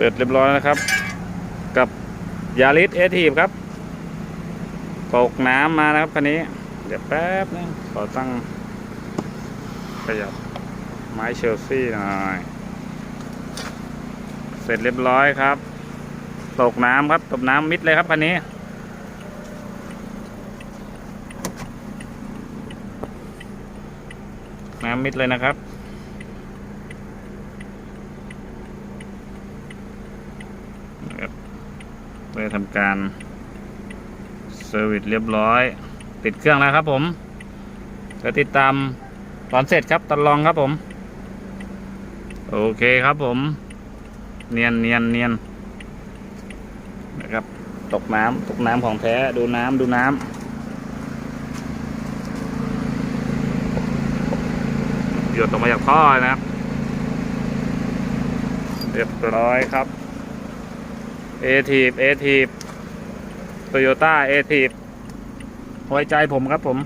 เสร็จเรียบร้อยนะครับ กับยาริสเอทีฟครับ ตกน้ำมานะครับคันนี้ เดี๋ยวแป๊บนึงขอตั้งขยับไม้เชลซีหน่อยเสร็จเรียบร้อยครับ ตกน้ำครับตกน้ำมิดเลยครับคันนี้น้ำมิดเลยนะครับ นะครับ เพื่อทำการเซอร์วิสเรียบร้อย ติดเครื่องแล้วครับผมจะติดตามตอนเสร็จครับตอนลองครับผม โอเคครับผม เนียนเนียนเนียนนะครับ ตกน้ำตกน้ำของแท้ดูน้ำดูน้ำหยดออกมาจากท่อนะครับ เรียบร้อยครับ เอทีบเอทีบโตโยต้าเอทีบไว้ใจผมครับผม